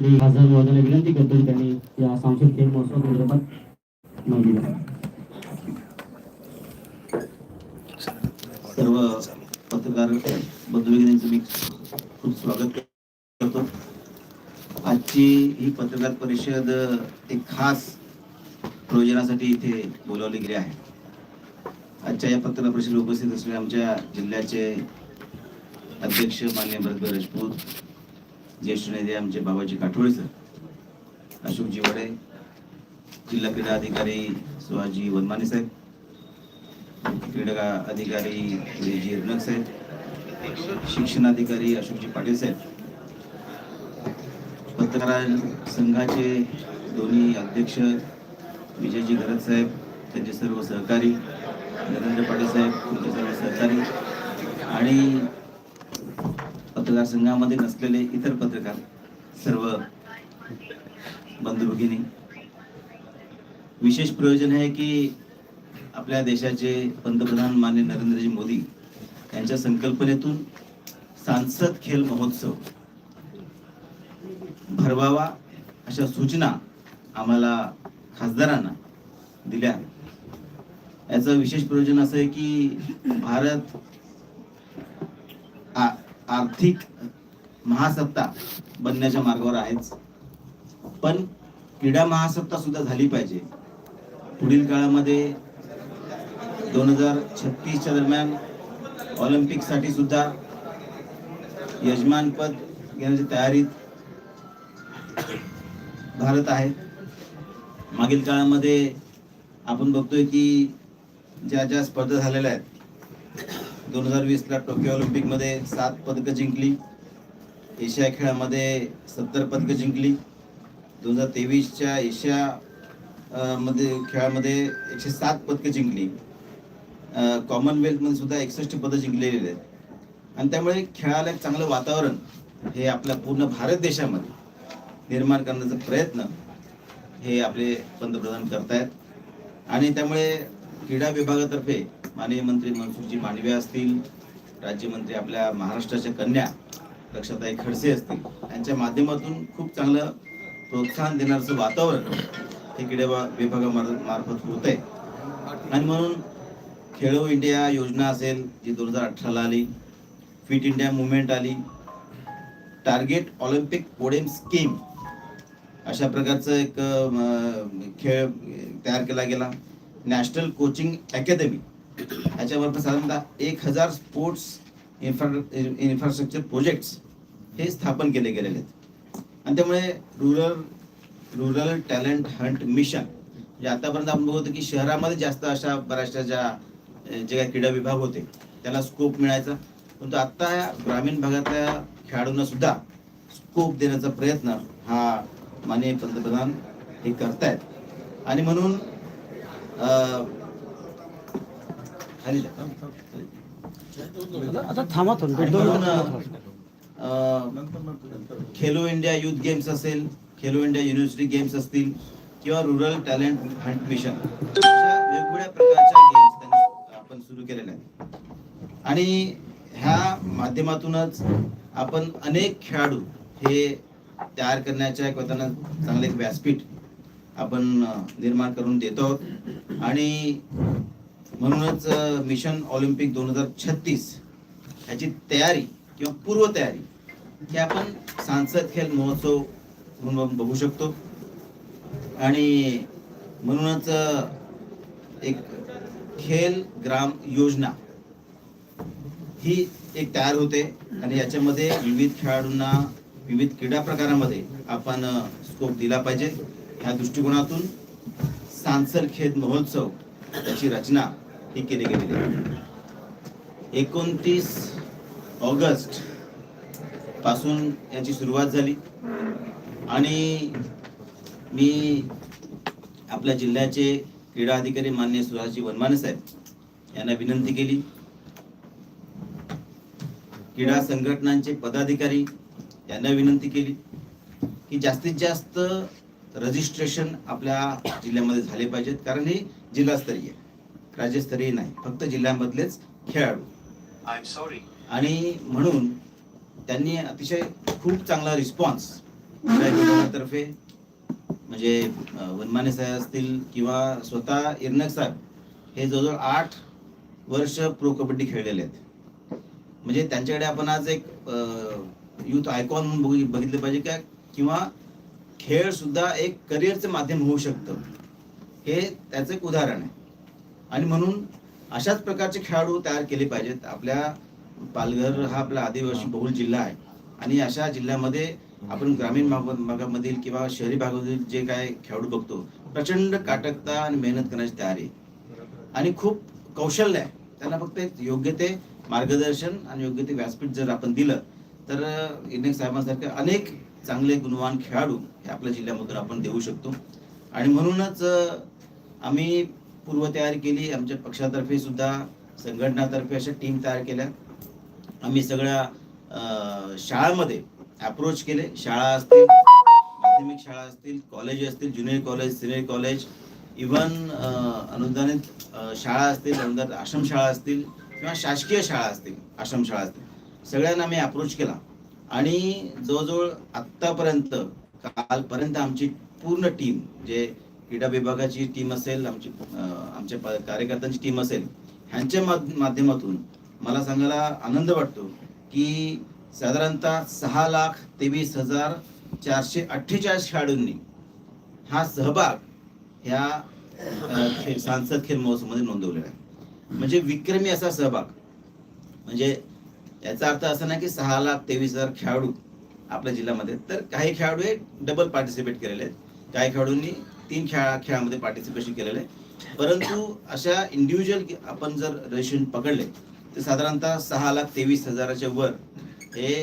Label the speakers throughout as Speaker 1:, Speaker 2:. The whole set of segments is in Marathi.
Speaker 1: मी खासदार महोदयाला विनंती करतो त्यांनी या सांस्कृतिक खेळ महोत्सव संदर्भात माहिती द्या.
Speaker 2: सर्व पत्रकार बंधुभगिनींचं मी खूप स्वागत करतो. आजची ही पत्रकार परिषद एक खास प्रयोजनासाठी इथे बोलावली गेली आहे. आजच्या या पत्रकार परिषदेला उपस्थित असलेले आमच्या जिल्ह्याचे अध्यक्ष मान्य भरतभाई राजपूत ज्येष्ठ नेते आमचे बाबाजी काठोळे सर अशोकजी वडे जिल्हा क्रीडा अधिकारी सुहाजी वनमाने साहेब क्रीडा अधिकारी जी हिरनक साहेब शिक्षणाधिकारी अशोकजी पाटील साहेब. पत्रकार संघाचे दोन्ही अध्यक्ष विजयजी घरत साहेब त्यांचे सर्व सहकारी नरेंद्र पाटील साहेब तुमचे सर्व सहकारी आणि मतदारसंघामध्ये नसलेले इतर पत्रकार सर्व बंधू भगिनी विशेष प्रयोजन आहे की आपल्या देशाचे पंतप्रधान मान्य नरेंद्रजी मोदी यांच्या संकल्पनेतून सांसद खेल महोत्सव भरवावा अशा सूचना आम्हाला खासदारांना दिल्या याचं विशेष प्रयोजन असं आहे की भारत आर्थिक महासत्ता बनण्याच्या मार्गावर आहेच. पण क्रीडा महासत्ता सुद्धा झाली पाहिजे. पुढील काळामध्ये दोन हजार छत्तीसच्या दरम्यान ऑलिम्पिकसाठी सुद्धा यजमानपद घेण्याच्या तयारीत भारत आहे. मागील काळामध्ये आपण बघतोय की ज्या ज्या स्पर्धा झालेल्या आहेत दोन हजार वीसला टोकियो ऑलिम्पिकमध्ये सात पदकं जिंकली. एशिया खेळामध्ये सत्तर पदकं जिंकली. दोन हजार तेवीसच्या एशिया मध्ये खेळामध्ये एकशे सात पदकं जिंकली. कॉमनवेल्थमध्ये सुद्धा एकसष्ट पदं जिंकलेली आहेत. आणि त्यामुळे खेळाला एक चांगलं वातावरण हे आपल्या पूर्ण भारत देशामध्ये निर्माण करण्याचा प्रयत्न हे आपले पंतप्रधान करतायत. आणि त्यामुळे क्रीडा विभागातर्फे माननीय मंत्री मनसुखजी मांडवे असतील राज्यमंत्री आपल्या महाराष्ट्राच्या कन्या लक्षताई खडसे असतील यांच्या माध्यमातून खूप चांगलं प्रोत्साहन देणारचं वातावरण हे क्रीडा विभागामार्फत मार्फत होत आहे आणि म्हणून खेळो इंडिया योजना असेल जी दोन हजार अठराला आली फिट इंडिया मुवमेंट आली टार्गेट ऑलिम्पिक पोडेम स्कीम अशा प्रकारचं एक खेळ तयार केला गेला. नॅशनल कोचिंग अकॅदमी याच्यावर साधारणतः एक हजार स्पोर्ट्स इन्फ्रा इन्फ्रास्ट्रक्चर प्रोजेक्ट्स हे स्थापन केले गेलेले आहेत. आणि त्यामुळे rural rural talent hunt mission म्हणजे आतापर्यंत आपण बघतो की शहरामध्ये जास्त अशा बऱ्याचशा ज्या जे काही क्रीडा विभाग होते त्याला स्कोप मिळायचा. परंतु आत्ता या ग्रामीण भागातल्या खेळाडूंना सुद्धा स्कोप देण्याचा प्रयत्न हा माननीय पंतप्रधान हे करतायत. आणि म्हणून खाली जा.
Speaker 1: आता थांबा थोडं. दोन दोन
Speaker 2: म्हणून,
Speaker 1: मिनिटं थांबा.
Speaker 2: अं, खेलो इंडिया युथ गेम्स असेल खेलो इंडिया युनिव्हर्सिटी गेम्स असतील किंवा रुरल टॅलेंट हंट मिशन अशा वेगवेगळ्या प्रकारच्या गेम्स त्यांनी आपण सुरू केलेल्या आहेत. आणि ह्या माध्यमातूनच आपण अनेक खेळाडू हे तयार करण्याच्या किंवा त्यांना चांगलं एक व्यासपीठ आपण अं, निर्माण करून देतो आहोत. आणि म्हणूनच मिशन ऑलिम्पिक दोन हजार छत्तीस ह्याची तयारी किंवा पूर्वतयारी ही आपण सांसद खेल महोत्सव म्हणून बघू शकतो. आणि म्हणूनच एक खेल ग्राम योजना ही एक तयार होते. आणि याच्यामध्ये विविध खेळाडूंना विविध क्रीडा प्रकारामध्ये आपण स्कोप दिला पाहिजे. ह्या दृष्टिकोनातून सांसद खेद महोत्सव याची रचना ही केली गेलेली आहे एकोणतीस ऑगस्टपासून याची सुरुवात झाली. आणि मी आपल्या जिल्ह्याचे क्रीडा अधिकारी मान्य सुहाजी वनमाने साहेब यांना विनंती केली. क्रीडा संघटनांचे पदाधिकारी यांना विनंती केली की जास्तीत जास्त रजिस्ट्रेशन आपल्या जिल्ह्यामध्ये झाले पाहिजेत कारण हे जिल्हास्तरीय राज्यस्तरीय नाही फक्त जिल्ह्यामधलेच खेळाडू. आणि म्हणून त्यांनी अतिशय खूप चांगला रिस्पॉन्स पक्षातर्फे म्हणजे वनमाने साहेब असतील किंवा स्वतः इरनक साहेब हे जवळजवळ आठ वर्ष प्रो कबड्डी खेळलेले आहेत. म्हणजे त्यांच्याकडे आपण आज एक युथ आयकॉन म्हणून बघि- बघितलं पाहिजे का? किंवा खेळ सुद्धा एक करिअरचं माध्यम होऊ शकतं. हे त्याचं एक उदाहरण आहे. आणि म्हणून अशाच प्रकारचे खेळाडू तयार केले पाहिजेत. आपल्या पालघर हा आपला आदिवासी बहुल जिल्हा आहे. आणि अशा जिल्ह्यामध्ये आपण ग्रामीण भाग- भागामधील किंवा शहरी भागामधील जे काय खेळाडू बघतो प्रचंड काटकता आणि मेहनत करण्याची तयारी. आणि खूप कौशल्य आहे. त्यांना फक्त एक योग्य ते मार्गदर्शन आणि योग्य ते व्यासपीठ जर आपण दिलं तर इनेक साहेबांसारखे अनेक चांगले गुणवान खेळाडू हे आपल्या जिल्ह्यामधून आपण देऊ शकतो. आणि म्हणूनच आम्ही पूर्वतयारी केली. आमच्या पक्षातर्फे सुद्धा संघटनातर्फे अशा टीम तयार केल्या. आम्ही सगळ्या शाळामध्ये अप्रोच केले. शाळा असतील माध्यमिक शाळा असतील कॉलेज असतील junior college senior college even अनुदानित शाळा असतील आश्रम शाळा असतील किंवा शासकीय शाळा असतील आश्रम शाळा असतील. सगळ्यांना आम्ही अप्रोच केला. आणि जवळजवळ आत्तापर्यंत कालपर्यंत आमची पूर्ण टीम जे क्रीडा विभागाची टीम असेल आमची आमच्या कार्यकर्त्यांची टीम असेल ह्यांच्या माध्यमातून मला सांगायला आनंद वाटतो की साधारणतः सहा लाख तेवीस हजार चारशे अठ्ठेचाळीस खेळाडूंनी हा सहभाग ह्या सांसद खेल महोत्सवमध्ये नोंदवलेला आहे. म्हणजे विक्रमी असा सहभाग. म्हणजे याचा अर्थ असा नाही की सहा लाख तेवीस हजार खेळाडू आपल्या जिल्ह्यामध्ये तर काही खेळाडू हे डबल पार्टिसिपेट केलेले आहेत. काही खेळाडूंनी तीन खेळा खेळामध्ये पार्टिसिपेशन केलेलं आहे. परंतु अशा इंडिव्हिज्युअल आपण जर रजिस्ट्रेशन पकडले तर साधारणतः सहा लाख तेवीस हजाराच्या वर हे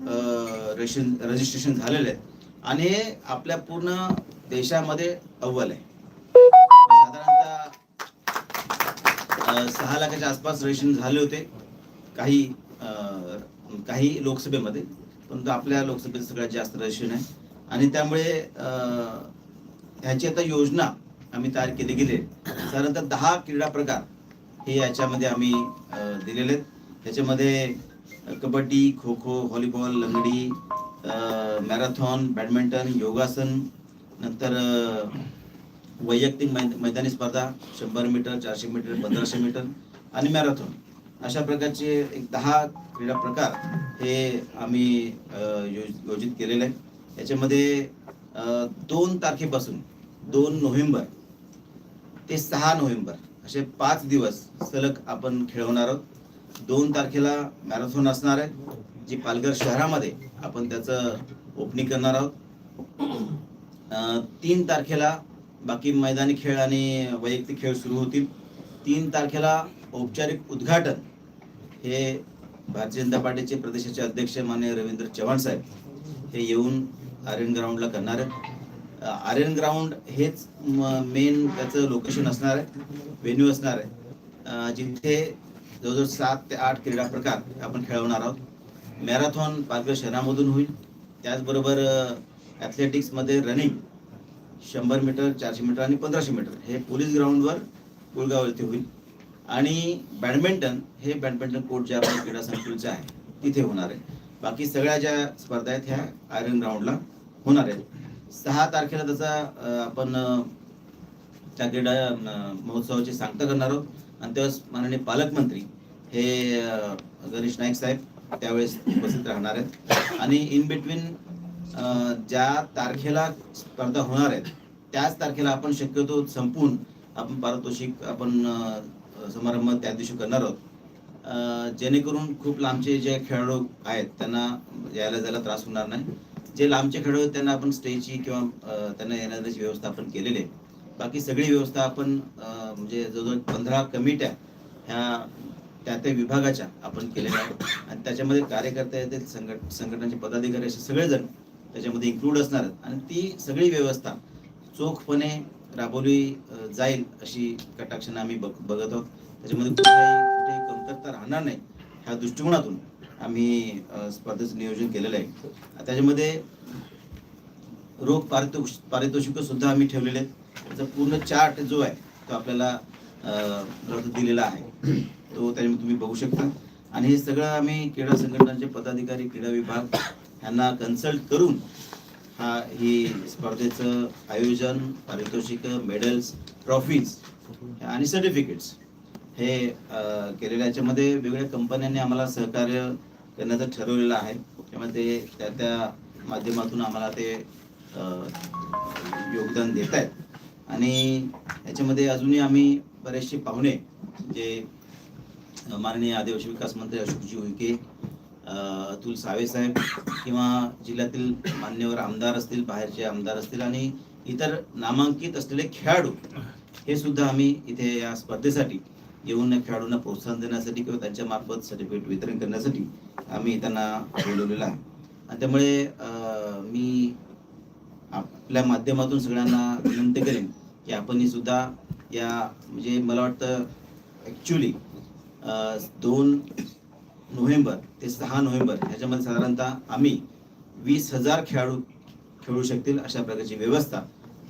Speaker 2: रजिस्ट्रेशन रजिस्ट्रेशन झालेले आहे. आणि हे आपल्या पूर्ण देशामध्ये अव्वल आहे. साधारणतः सहा लाखाच्या आसपास रजिस्ट्रेशन झाले होते. काही काही लोकसभेमध्ये परंतु आपल्या लोकसभेत सगळ्यात जास्त रजिस्ट्रेशन आहे आणि त्यामुळे ह्याची आता योजना आम्ही तयार केली गेली. साधारणतः दहा क्रीडा प्रकार हे याच्यामध्ये आम्ही दिलेले आहेत. त्याच्यामध्ये कबड्डी खो खो व्हॉलीबॉल लंगडी मॅरेथॉन बॅडमिंटन योगासन नंतर वैयक्तिक मैदानी स्पर्धा शंभर मीटर चारशे मीटर पंधराशे मीटर आणि मॅरेथॉन. अशा प्रकारचे एक दहा क्रीडा प्रकार हे आम्ही योज- योजित केलेले आहे याच्यामध्ये दोन तारखेपासून दोन नोव्हेंबर ते सहा नोव्हेंबर असे पाच दिवस सलग आपण खेळवणार आहोत. दोन तारखेला मॅरेथॉन असणार आहे जी पालघर शहरामध्ये आपण त्याचं ओपनिंग करणार आहोत. तीन तारखेला बाकी मैदानी खेळ आणि वैयक्तिक खेळ सुरू होतील. तीन तारखेला औपचारिक उद्घाटन हे भारतीय जनता पार्टीचे प्रदेशाचे अध्यक्ष माने रवींद्र चव्हाण साहेब हे येऊन आर्यन ग्राउंडला करणार आहेत. आर्यन ग्राउंड हेच मेन त्याचं लोकेशन असणार आहे. व्हेन्यू असणार आहे. जिथे जवळजवळ सात ते आठ क्रीडा प्रकार आपण खेळवणार आहोत. मॅरेथॉन पालघर शहरामधून होईल. त्याचबरोबर ॲथलेटिक्समध्ये रनिंग शंभर मीटर चारशे मीटर आणि पंधराशे मीटर हे पोलीस ग्राउंडवर कुळगाव येथे होईल. आणि बॅडमिंटन हे बॅडमिंटन कोर्ट ज्या आपल्या क्रीडा संकुलचं आहे तिथे होणार आहे. बाकी सगळ्या ज्या स्पर्धा आहेत ह्या आयरन ग्राउंडला होणार आहेत सहा तारखेला त्याचा आपण त्या क्रीडा महोत्सवाची सांगता करणार आहोत. आणि त्यावेळेस माननीय पालकमंत्री हे गणेश नाईक साहेब त्यावेळेस उपस्थित राहणार आहेत. आणि इन बिटवीन ज्या तारखेला स्पर्धा होणार आहेत त्याच तारखेला आपण शक्यतो संपून आपण पारितोषिक आपण समारंभ त्या दिवशी करणार आहोत. जेणेकरून खूप लांबचे जे खेळाडू आहेत त्यांना यायला जायला त्रास होणार नाही. जे लांबचे खेळ आहेत त्यांना आपण स्टेची किंवा त्यांना येण्याची व्यवस्था आपण केलेली आहे. बाकी सगळी व्यवस्था आपण म्हणजे जवळजवळ पंधरा कमिट्या ह्या त्या त्या विभागाच्या आपण केलेल्या आहेत. आणि त्याच्यामध्ये कार्यकर्ते येतील संघट संघटनाचे पदाधिकारी असे सगळेजण त्याच्यामध्ये इन्क्लूड असणार आहेत. आणि ती सगळी व्यवस्था चोखपणे राबवली जाईल अशी कटाक्षाने आम्ही बघ बघत आहोत. त्याच्यामध्ये कुठेही कुठेही कमतरता राहणार नाही ह्या दृष्टिकोनातून. आम्ही स्पर्धेचं नियोजन केलेलं आहे. त्याच्यामध्ये रोख पारितोष पारितोषिक सुद्धा आम्ही ठेवलेले आहेत. त्याचा पूर्ण चार्ट जो आहे तो आपल्याला अं, दिलेला आहे. तो त्याच्यामध्ये तुम्ही बघू शकता. आणि हे सगळं आम्ही क्रीडा संघटनांचे पदाधिकारी क्रीडा विभाग यांना कन्सल्ट करून हा ही स्पर्धेचं आयोजन पारितोषिक मेडल्स ट्रॉफीज आणि सर्टिफिकेट्स हे केलेल्या याच्यामध्ये वेगवेगळ्या कंपन्यांनी आम्हाला सहकार्य करण्याचं ठरवलेलं आहे. त्यामुळे ते त्या त्या माध्यमातून आम्हाला ते योगदान देत आहेत. आणि याच्यामध्ये अजूनही आम्ही बरेचसे पाहुणे जे माननीय आदिवासी विकास मंत्री अशोकजी उईके अतुल सावे साहेब किंवा जिल्ह्यातील मान्यवर आमदार असतील बाहेरचे आमदार असतील आणि इतर नामांकित असलेले खेळाडू हे सुद्धा आम्ही इथे या स्पर्धेसाठी येऊन या खेळाडूंना प्रोत्साहन देण्यासाठी किंवा त्यांच्या मार्फत सर्टिफिकेट वितरण करण्यासाठी आम्ही त्यांना बोलवलेलं आहे. आणि त्यामुळे मी आपल्या माध्यमातून सगळ्यांना विनंती करेन की आपणही सुद्धा या म्हणजे मला वाटतं ॲक्च्युली दोन नोव्हेंबर ते सहा नोव्हेंबर ह्याच्यामध्ये साधारणतः आम्ही वीस हजार खेळाडू खेळू शकतील अशा प्रकारची व्यवस्था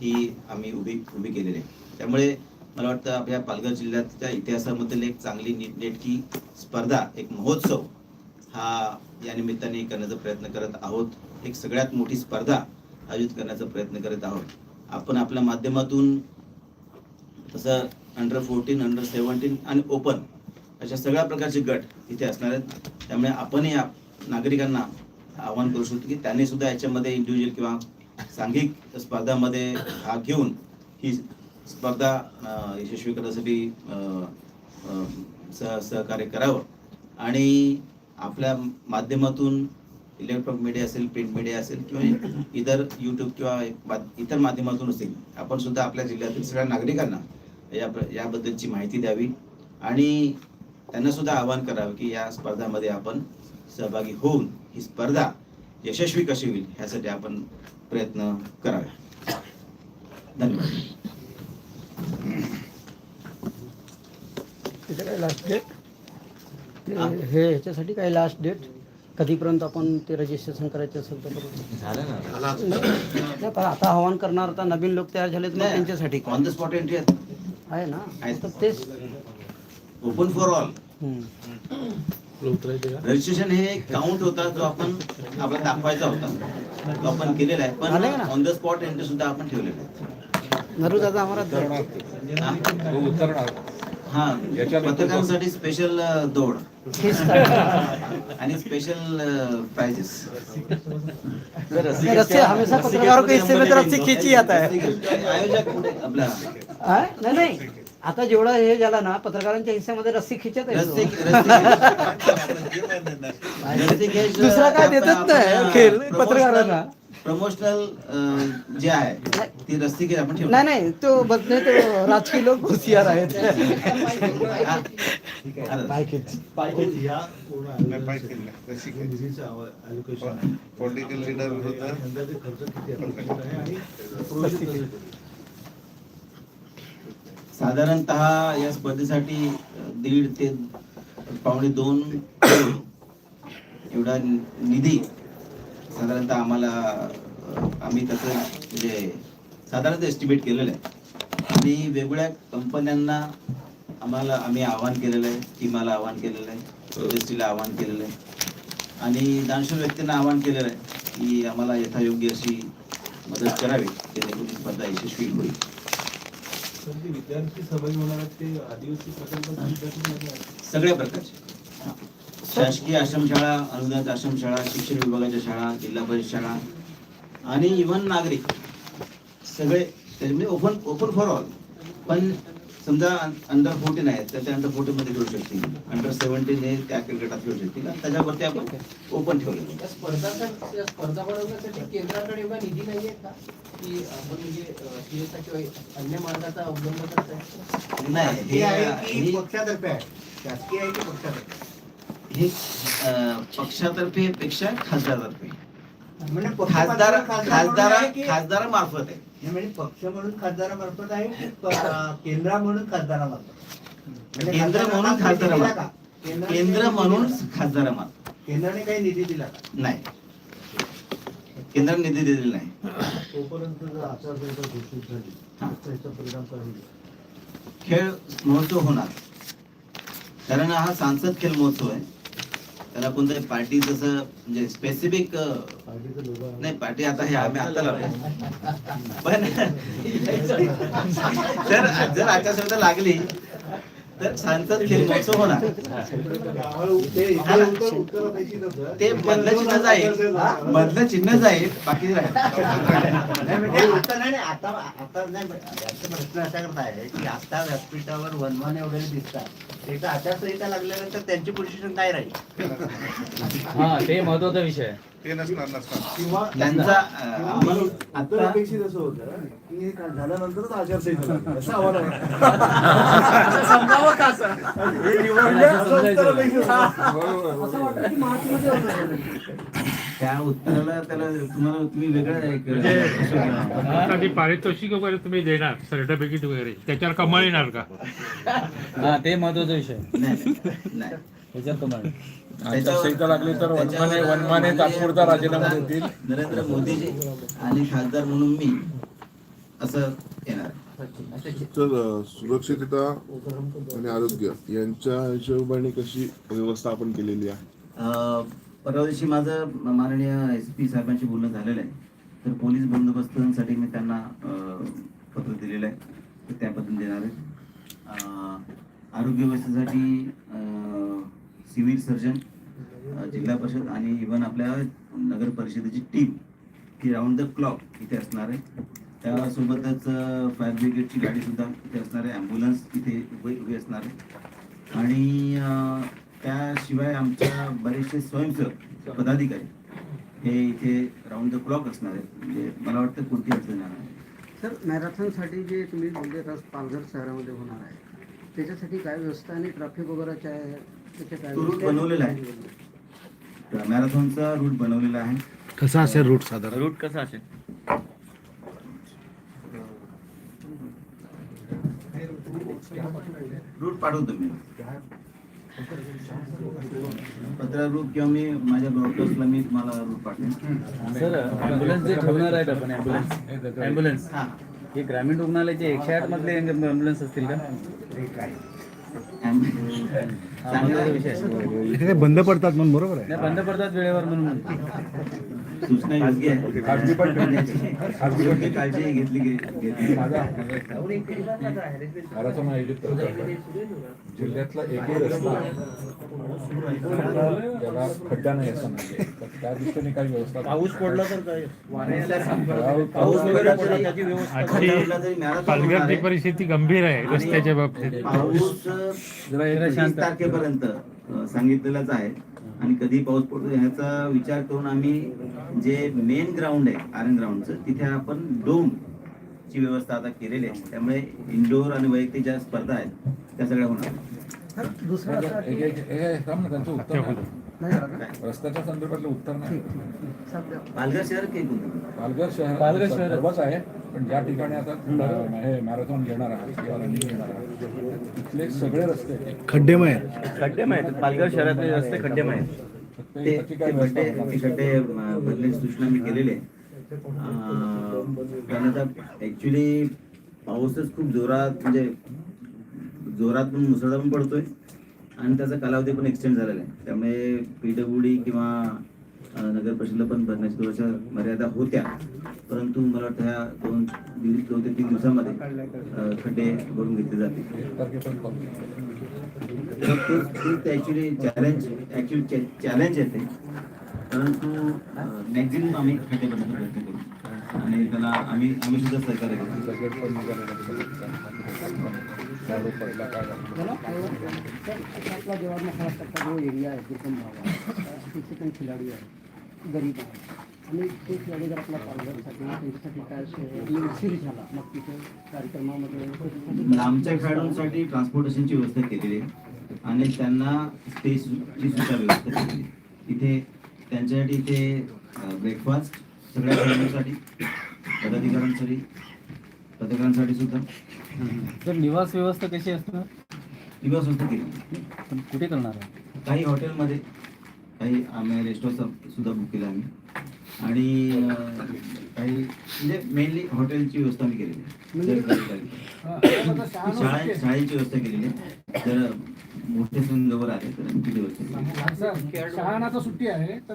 Speaker 2: ही आम्ही उभी उभी केलेली आहे. त्यामुळे मला वाटतं आपल्या पालघर जिल्ह्याच्या इतिहासामधील एक चांगली नीटनेटकी स्पर्धा एक महोत्सव हा या निमित्ताने करण्याचा प्रयत्न करत आहोत. एक सगळ्यात मोठी स्पर्धा आयोजित करण्याचा प्रयत्न करत आहोत. आपण आपल्या माध्यमातून तसं अंडर फोर्टीन अंडर सेवन्टीन आणि ओपन अशा सगळ्या प्रकारचे गट इथे असणार आहेत. त्यामुळे आपणही आप- नागरिकांना आवाहन करू शकतो की त्यांनी सुद्धा याच्यामध्ये इंडिव्हिज्युअल किंवा सांघिक स्पर्धामध्ये भाग घेऊन ही स्पर्धा यशस्वी करण्यासाठी सह सहकार्य करावं. आणि आपल्या माध्यमातून इलेक्ट्रॉनिक मीडिया असेल प्रिंट मीडिया असेल किंवा इतर यूट्यूब किंवा इतर माध्यमातून असेल आपण सुद्धा आपल्या जिल्ह्यातील सगळ्या नागरिकांना या याबद्दलची माहिती द्यावी आणि त्यांना सुद्धा आवाहन करावं की या स्पर्धामध्ये आपण सहभागी होऊन ही स्पर्धा यशस्वी कशी होईल ह्यासाठी आपण प्रयत्न करावे. धन्यवाद
Speaker 3: तिथे काय लास्ट डेट हे ह्याच्यासाठी काय लास्ट डेट कधीपर्यंत आपण ते रजिस्ट्रेशन करायचं असेल तर. नाही, पण आता आव्हान करणार आता नवीन लोक तयार झालेत मग त्यांच्यासाठी काय?
Speaker 2: ऑन द स्पॉट एंट्री
Speaker 3: आहे ना. तर तेच.
Speaker 2: Open for all
Speaker 3: hmm.
Speaker 2: Registration हे काउंट होता जो आपण आपला दाखवायचा होता. तो आपण केलेला आहे. पण
Speaker 3: ना?
Speaker 2: ऑन द स्पॉट एंट्री सुद्धा आपण ठेवलेला आहे.
Speaker 3: नरू दादा आम्हाला
Speaker 2: हा? पत्रकारांसाठी स्पेशल दौड. आणि स्पेशल प्राइजेस
Speaker 3: रस्सी हमेशा पत्रकारों के हिस्से में तो रस्सी खींची आता है
Speaker 2: आयोजक आपला.
Speaker 3: हा? नाही नाही. आता जेवढं हे झालं ना पत्रकारांच्या हिस्स्यामध्ये रस्सी खिचत आहे. दुसरा काय देतच नाही खेळ पत्रकारांना.
Speaker 2: प्रमोशनल जे आहे ती रस्ती केली आपण
Speaker 3: नाही नाही तो बदले तो राजकीय लोक होशियार आहेत.
Speaker 2: हा.
Speaker 4: पॉलिटिकल लीडर होता.
Speaker 2: साधारणतः या स्पर्धेसाठी दीड ते पावणे दोन एवढा निधी साधारणतः आम्हाला आम्ही त्याचं म्हणजे साधारणतः एस्टिमेट केलेलं आहे. आणि वेगवेगळ्या कंपन्यांना आम्हाला आम्ही आवाहन केलेलं आहे टीमाला आवाहन केलेलं आहे ओएसटीला आवाहन केलेलं आहे. आणि दानशूर व्यक्तींना आवाहन केलेलं आहे की आम्हाला यथायोग्य अशी मदत करावी जेणेकरून स्पर्धा यशस्वी होईल. सगळ्या प्रकारचे. शासकीय आश्रमशाळा अनुदानित आश्रमशाळा शिक्षण विभागाच्या शाळा जिल्हा परिषद शाळा आणि इव्हन नागरिक सगळे त्याच्यामध्ये ओपन ओपन फॉर ऑल पण समजा अंडर फोर्टीन आहेत तर ते अंडर फोर्टीन मध्ये खेळू शकतील. अंडर सेव्हन्टीन हे त्या गटात खेळू शकतील. आणि त्याच्यावरती आपण ओपन
Speaker 5: स्पर्धा बनवण्यासाठी केंद्राकडे एवढा निधी नाहीये का? की आपण म्हणजे अन्य मार्गाचा अवलंब करताय?
Speaker 2: नाही हे
Speaker 6: शासकीय आहे की
Speaker 2: हे-
Speaker 6: पक्षातर्फे आहे. शासकीय आहे की पक्षातर्फे.
Speaker 2: हे पक्षातर्फे पेक्षा खासदारातर्फे.
Speaker 6: म्हणजे
Speaker 2: खासदार
Speaker 6: खासदार
Speaker 2: खासदारामार्फत आहे.
Speaker 6: म्हणजे पक्ष म्हणून खासदारामार्फत आहे केंद्र म्हणून खासदारामार्फत? म्हणजे
Speaker 2: केंद्र म्हणून खासदारामार्फत. केंद्र म्हणून खासदारामार्फत?
Speaker 6: केंद्राने काही निधी दिला का?
Speaker 2: नाही. केंद्राने निधी दिलेला नाही.
Speaker 7: तोपर्यंत जर आचारसंहिता घोषित झाली
Speaker 2: हा.
Speaker 7: तर याचा परिणाम काय होईल?
Speaker 2: खेळ महोत्सव होणार. कारण हा सांसद खेळ महोत्सव आहे. त्याला कोणतरी पार्टी जसं म्हणजे स्पेसिफिक नाही पार्टी आता हे आम्ही आता लावले. पण जर जर आचारसंहिता लागली तर सांसद खेळ महोत्सव होणार ते मधलं चिन्ह जाईल मधलं चिन्ह जाईल बाकी
Speaker 6: म्हणजे आता नाही आता नाही प्रश्न असा करता आहे की आता व्यासपीठावर वनवाने वगैरे दिसतात. एक आचारसंहिता लागल्यानंतर त्यांची पोझिशन काय राहील?
Speaker 8: हा ते महत्त्वाचा विषय आहे.
Speaker 4: ते नसणार नसणार
Speaker 7: किंवा
Speaker 2: त्यांचा अं, आम्ही
Speaker 7: उत्तर
Speaker 2: आता
Speaker 7: अपेक्षित असं होतं की हे का- झाल्यानंतरच आचारसंहिता लागली. असं आव्हान आहे. हे निवडलं असं उत्तर अपेक्षित होतं.
Speaker 2: त्या उत्तराला त्याला तुम्हाला तुम्ही वेगळं केला.
Speaker 9: ती पारितोषिक वगैरे तुम्ही देणार सर्टिफिकेट वगैरे त्याच्यावर कमाल येणार का
Speaker 8: हा ते महत्त्वाचा विषय.
Speaker 2: नाही आचारसंहिता लागली तर वनमाने वनमाने तात्पुरता राजीनामा देतील. नरेंद्र मोदीजी आणि खासदार म्हणून मी असं येणार.
Speaker 4: तर सुरक्षितता आणि आरोग्य यांच्या हिशोबाने कशी व्यवस्था आपण केलेली आहे?
Speaker 2: अं, परवा दिवशी माझं माननीय एस पी साहेबांशी बोलणं झालेलं आहे. तर पोलीस बंदोबस्तासाठी मी त्यांना पत्र दिलेलं आहे. तर त्या पद्धतीने देणार आहे. आरोग्य व्यवस्थेसाठी सिव्हिल सर्जन जिल्हा परिषद आणि इव्हन आपल्या नगर परिषदेची टीम ही राऊंड द क्लॉक इथे असणार आहे. त्यासोबतच फायर ब्रिगेडची गाडीसुद्धा इथे असणार आहे. ॲम्ब्युलन्स इथे उभी उभी असणार आहे. आणि त्याशिवाय आमच्या बरेचसे स्वयंसेवक पदाधिकारी हे इथे राऊंड द क्लॉक असणार आहेत. म्हणजे मला वाटतं कोणती अडचण येणार नाही.
Speaker 3: सर मॅरेथॉनसाठी जे तुम्ही बोलले पालघर शहरामध्ये होणार आहे. त्याच्यासाठी काय व्यवस्था आणि ट्रॅफिक वगैरेच्या आहे
Speaker 2: तो रूट? बनवलेला आहे. मॅरेथॉनचा रूट बनवलेला आहे.
Speaker 9: कसा असेल रूट साधारण?
Speaker 8: रूट कसा असेल?
Speaker 2: रूट पाठवतो मी. पत्र रूट किंवा मी माझ्या ब्रॉडकास्टला मी तुम्हाला रूट पाठवेन.
Speaker 8: सर ॲम्ब्युलन्स जे ठेवणार आहेत आपण ॲम्ब्युलन्स ॲम्ब्युलन्स
Speaker 2: हा.
Speaker 8: हे ग्रामीण रुग्णालयाचे एकशे आठ मधले ॲम्ब्युलन्स असतील का?
Speaker 9: बंद पडतात म्हणून बरोबर आहे.
Speaker 8: बंद पडतात वेळेवर म्हणून
Speaker 2: सूचना योग्य आहे. योग्य काळजी घेतली
Speaker 10: आयोजित. जिल्ह्यातला एकही रस्ता ज्याला खड्डा नाही असं नाही. त्या दृष्टीने काही व्यवस्था
Speaker 8: पाऊस पडला तर काय?
Speaker 2: पाऊस वगैरे पडला त्याची व्यवस्था.
Speaker 9: परिस्थिती गंभीर आहे रस्त्याच्या बाबतीत.
Speaker 2: पाऊस. वीस तारखेपर्यंत सांगितलेलाच आहे आणि कधी पाऊस पडतो ह्याचा विचार करून आम्ही जे मेन ग्राउंड आहे आर्यन ग्राउंडचं तिथे आपण डोम ची व्यवस्था आता केलेली आहे त्यामुळे इंडोर आणि वैयक्तिक ज्या स्पर्धा आहेत त्या सगळ्या होणार
Speaker 3: सर,
Speaker 10: रस्त्याच्या संदर्भातलं उत्तर नाही.
Speaker 2: पालघर शहर
Speaker 10: पालघर शहर
Speaker 8: पालघर शहर.
Speaker 10: सर्वच आहे पण ज्या ठिकाणी आता हे मॅरेथॉन घेणार आहात किंवा रनिंग घेणार आहात तिथले सगळे रस्ते
Speaker 9: खड्डेमय
Speaker 8: खड्डेमय आहेत. पालघर शहरातले रस्ते खड्डेमय आहेत.
Speaker 10: फक्त
Speaker 2: ते
Speaker 10: त्याची
Speaker 2: ते
Speaker 10: काय व्यवस्था
Speaker 2: खड्डे
Speaker 10: होणार?
Speaker 2: ते खड्डे अ, बदलण्याची सूचना मी केलेली आहे अं, कारण आता ऍक्च्युली पाऊसच खूप जोरात म्हणजे जोरात पण मुसळधार पण पडतोय. आणि त्याचा कालावधी पण एक्सटेंड झालेला आहे. त्यामुळे पीडब्ल्यूडी किंवा नगर परिषदेला पण भरण्याच्या थोड्याशा मर्यादा होत्या. परंतु मला वाटतं ह्या दोन दिवस दोन ते तीन दिवसामध्ये खड्डे भरून घेतले जाते
Speaker 10: एक
Speaker 2: ऍक्च्युली चॅलेंज ऍक्च्युली चॅलेंज आहे ते परंतु मॅक्झिमम आम्ही खड्डे भरण्याचा प्रयत्न करू. आणि त्याला आम्ही आम्ही सुद्धा सहकार्य करू.
Speaker 10: बजेट पण निघालेलं आहे.
Speaker 3: जो एरिया आहे दुर्गम भाग आहे तिथे पण खिलाडी आहे गरीब आहे आणि ते खिलाडी जर आपला पालघरसाठी त्यांच्यासाठी काय सोय उशीर झाला मग तिथे कार्यक्रमामध्ये
Speaker 2: आमच्या खेळाडूंसाठी ट्रान्सपोर्टेशनची व्यवस्था केलेली आहे आणि त्यांना स्पेसची सुद्धा व्यवस्था केली आहे इथे त्यांच्यासाठी इथे ब्रेकफास्ट सगळ्या खेळाडूंसाठी पदाधिकाऱ्यांसाठी पत्रकारांसाठी सुद्धा
Speaker 8: तर निवास व्यवस्था कशी असणार?
Speaker 2: निवास व्यवस्था केली.
Speaker 8: पण कुठे करणार आहे?
Speaker 2: काही हॉटेलमध्ये काही आम्ही रेस्टॉरंट सुद्धा बुक केलं आम्ही. आणि काही म्हणजे मेनली हॉटेलची व्यवस्था आम्ही केलेली आहे. जर- शाळा शाळेची व्यवस्था केलेली आहे. जर मोठे सण जवळ आले तर आम्ही किती वर्ष
Speaker 10: शहाणा तर सुट्टी आहे तर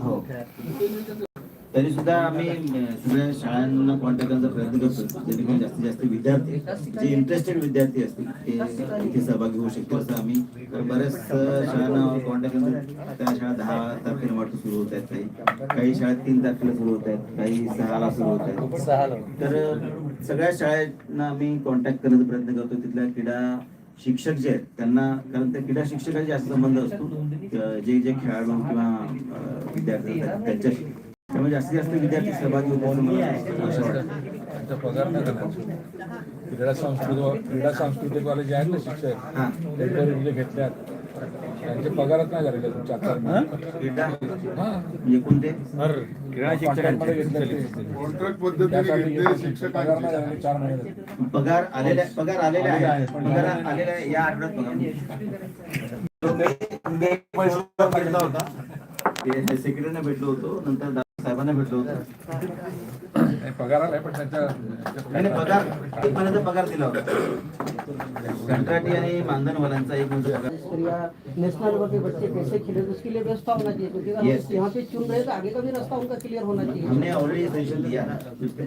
Speaker 2: हो. तरी सुद्धा आम्ही सगळ्या शाळांना कॉन्टॅक्ट करण्याचा प्रयत्न करतो. जेणेकरून जास्तीत जास्त विद्यार्थी जे इंटरेस्टेड विद्यार्थी असतील ते इथे सहभागी होऊ शकतो असं आम्ही बऱ्याच शाळांना कॉन्टॅक्ट करतो. त्या शाळा दहा तारखेला वाटतं सुरू होत आहेत काही. काही शाळा तीन तारखेला सुरू होत आहेत काही सहाला सुरू होत आहेत. तर सगळ्या शाळांना आम्ही कॉन्टॅक्ट करण्याचा प्रयत्न करतो. तिथल्या क्रीडा शिक्षक जे आहेत त्यांना कारण त्या क्रीडा शिक्षकाशी जास्त संबंध असतो. जे जे खेळाडू किंवा विद्यार्थी त्यांच्याशी. त्यामुळे जास्तीत जास्त विद्यार्थी सहभागी असं मला आशा वाटते.
Speaker 10: त्यांचा पगार नाही करणार क्रीडा सांस्कृतिक क्रीडा सांस्कृतिकवाले जे आहेत ना शिक्षक
Speaker 2: हा.
Speaker 10: जे घेतल्यात. त्यांचे पगारच नाही झालेले तुमच्या आता
Speaker 2: क्रीडा?
Speaker 10: हा.
Speaker 2: म्हणजे
Speaker 10: घेतले.
Speaker 4: कॉन्ट्रॅक्ट पद्धतीने
Speaker 10: पगार नाही
Speaker 4: शिक्षकांचे
Speaker 10: झालेले चार महिने झाले.
Speaker 2: पगार आलेल्या पगार आलेले आहेत. पगार आलेल्या आहे. या आठवड्यात पगार भेटला होता. सेक्रेटरीने भेटलो होतो. नंतर साहेबांना भेटलो होतो.
Speaker 10: पगार आलाय पण त्यांच्या
Speaker 2: पगार. महिन्याचा पगार दिला होता. कंत्राटी आणि मानधनवाल्यांचा एक
Speaker 3: या नेशनल लेवल के बच्चे कैसे खेले तो उसके लिए व्यवस्था होना चाहिए क्योंकि अगर
Speaker 2: Yes.
Speaker 3: हम यहाँ पे चुन रहे तो आगे का भी रास्ता उनका क्लियर होना चाहिए।
Speaker 2: हमने ऑलरेडी सजेशन दिया. उसके